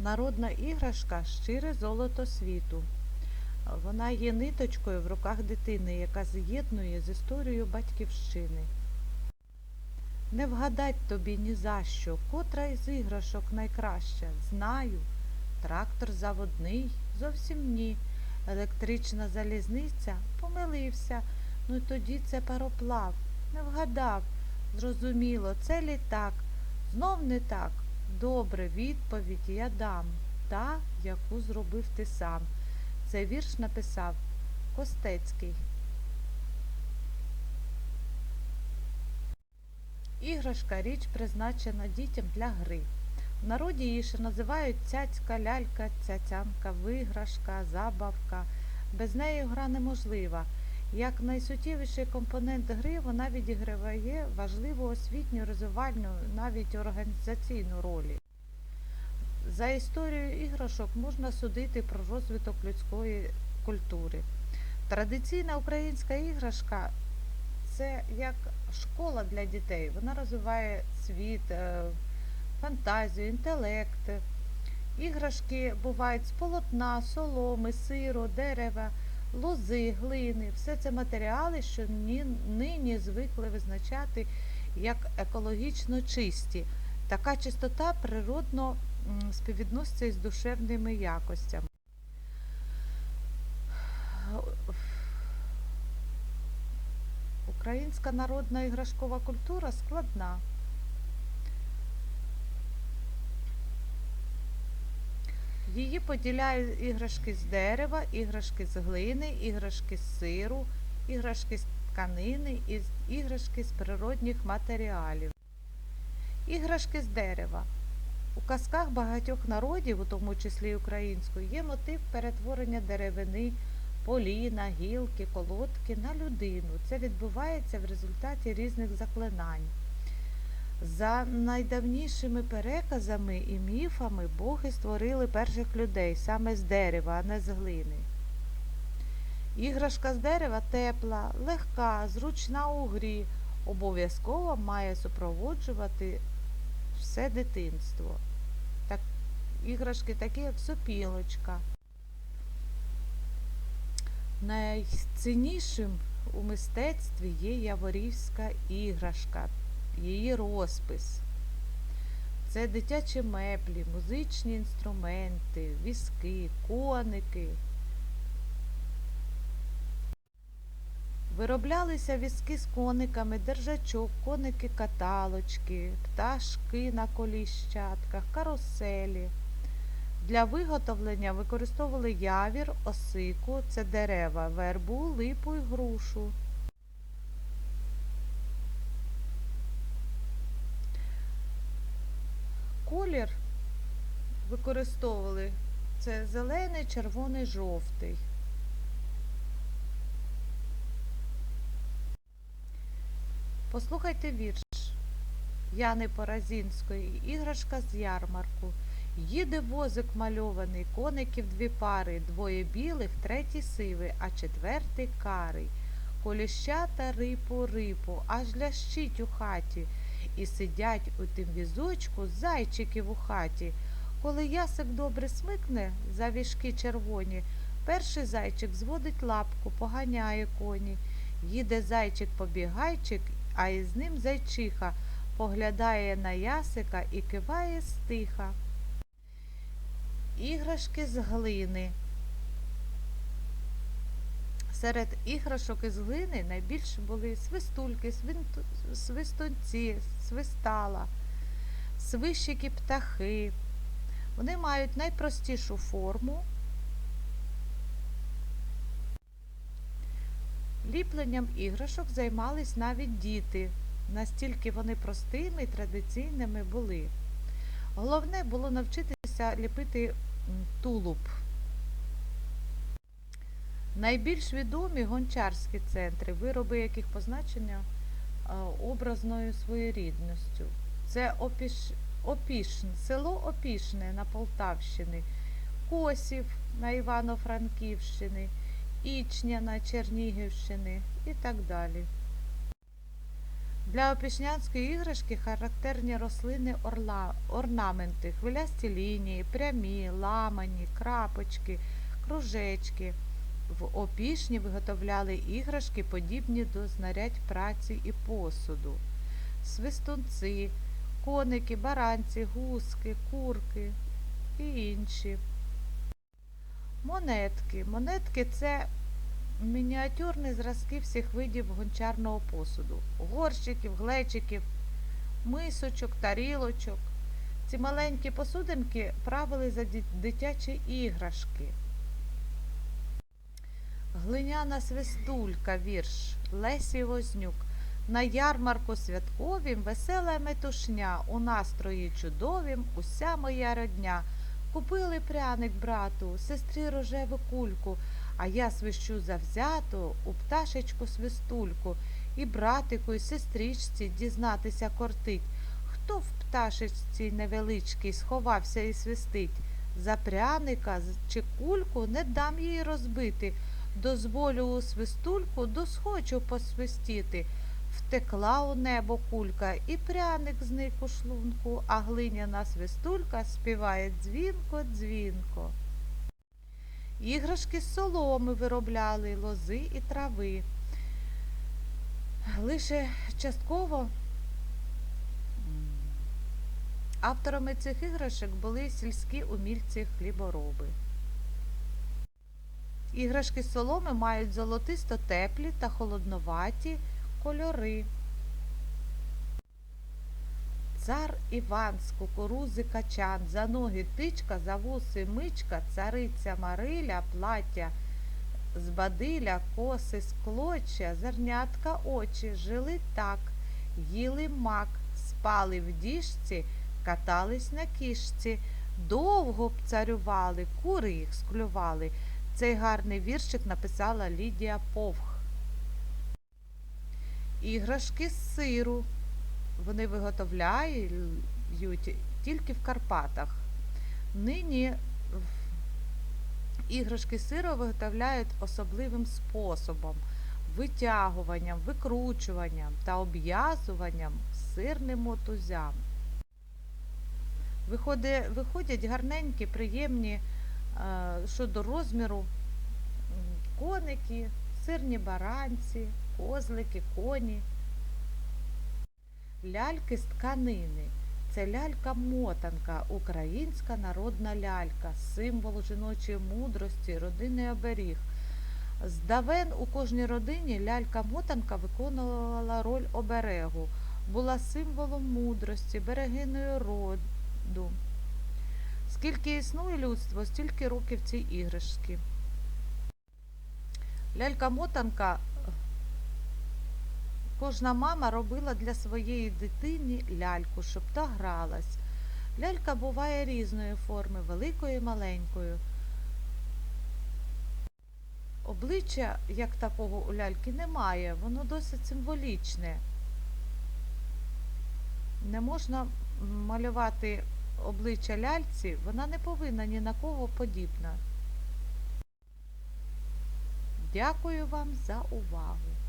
Народна іграшка щире золото світу. Вона є ниточкою в руках дитини, яка з'єднує з історією батьківщини. Не вгадать тобі ні за що, котра із іграшок найкраща. Знаю. Трактор заводний зовсім ні. Електрична залізниця помилився. Ну й тоді це пароплав. Не вгадав. Зрозуміло, це літак. Знов не так. Добре, відповідь я дам. Та, яку зробив ти сам. Цей вірш написав Костецький. Іграшка річ призначена дітям для гри. В народі її ще називають цяцька, лялька, цяцянка, виграшка, забавка. Без неї гра неможлива. Як найсуттєвіший компонент гри вона відіграває важливу освітню, розвивальну, навіть організаційну роль. За історією іграшок можна судити про розвиток людської культури. Традиційна українська іграшка це як школа для дітей. Вона розвиває світ, е, фантазію, інтелект. Іграшки бувають з полотна, соломи, сиру, дерева, лози, глини. Все це матеріали, що нині звикли визначати як екологічно чисті. Така чистота природно співвідноситься із душевними якостями. Українська народна іграшкова культура складна. Її поділяють іграшки з дерева, іграшки з глини, іграшки з сиру, іграшки з тканини і іграшки з природних матеріалів. Іграшки з дерева. У казках багатьох народів, у тому числі української, є мотив перетворення деревини, поліна, гілки, колодки на людину. Це відбувається в результаті різних заклинань. За найдавнішими переказами і міфами боги створили перших людей саме з дерева, а не з глини. Іграшка з дерева тепла, легка, зручна у грі, обов'язково має супроводжувати все дитинство. Так, іграшки такі, як сопілочка. Найціннішим у мистецтві є яворівська іграшка, її розпис. Це дитячі меблі, музичні інструменти, візки, коники. Вироблялися візки з кониками, держачок, коники каталочки, пташки на коліщатках, каруселі. Для виготовлення використовували явір, осику, це дерева, вербу, липу і грушу. Колір використовували це зелений, червоний, жовтий. Послухайте вірш Яни Поразінської, іграшка з ярмарку. Їде возик мальований, коників дві пари, двоє білих, третій сивий, а четвертий карий. Коліщата рипу рипу, аж лящить у хаті, і сидять у тим візочку зайчиків у хаті. Коли ясик добре смикне за вішки червоні, перший зайчик зводить лапку, поганяє коні. Їде зайчик-побігайчик, а із ним зайчиха, поглядає на ясика і киває стиха. Іграшки з глини. Серед іграшок із глини найбільше були свистульки, свистунці, свистала, свищики птахи. Вони мають найпростішу форму. Ліпленням іграшок займались навіть діти, настільки вони простими і традиційними були. Головне було навчитися ліпити тулуб. Найбільш відомі гончарські центри, вироби яких позначення е, образною своєрідністю. Це Опіш... Опішн, село Опішне на Полтавщині, Косів на Івано-Франківщині, Ічня на Чернігівщині і так далі. Для опішнянської іграшки характерні рослини орла, орнаменти, хвилясті лінії, прямі, ламані, крапочки, кружечки. В опішні виготовляли іграшки, подібні до знарядь праці і посуду. Свистунці, коники, баранці, гуски, курки і інші. Монетки. Монетки це мініатюрні зразки всіх видів гончарного посуду. Горщиків, глечиків, мисочок, тарілочок. Ці маленькі посудинки правили за дитячі іграшки. Глиняна свистулька, вірш Лесі Вознюк. На ярмарку святковім весела метушня, у настрої чудовім уся моя родня. Купили пряник брату, сестрі рожеву кульку, а я свищу завзято у пташечку свистульку, і братику, і сестричці дізнатися кортить. Хто в пташечці невеличкий сховався і свистить? За пряника чи кульку не дам їй розбити. Дозволю у свистульку досхочу посвистіти. Втекла у небо кулька, і пряник зник у шлунку, а глиняна свистулька співає дзвінко, дзвінко. Іграшки з соломи виробляли, лози і трави. Лише частково авторами цих іграшок були сільські умільці хлібороби. Іграшки соломи мають золотисто теплі та холодноваті кольори. Цар Іван з кукурузи качан, за ноги тичка, за вуси мичка, цариця Мариля, плаття з бадиля, коси з клоча, зернятка очі, жили так, їли мак, спали в діжці, катались на кішці, довго б царювали, кури їх склювали. Цей гарний віршик написала Лідія Повх. Іграшки з сиру. Вони виготовляють тільки в Карпатах. Нині іграшки сиру виготовляють особливим способом витягуванням, викручуванням та обв'язуванням сирним мотузям. Виходять гарненькі, приємні щодо розміру коники, сирні баранці, козлики, коні. Ляльки з тканини. Це лялька-мотанка, українська народна лялька, символ жіночої мудрості, родинний оберіг. Здавен у кожній родині лялька-мотанка виконувала роль оберегу, була символом мудрості, берегиною роду. Скільки існує людство, стільки років ці іграшки. Лялька-мотанка Кожна мама робила для своєї дитини ляльку, щоб та гралась. Лялька буває різної форми, великою і маленькою. Обличчя, як такого у ляльки, немає, воно досить символічне. Не можна малювати обличчя ляльці, вона не повинна ні на кого подібна. Дякую вам за увагу.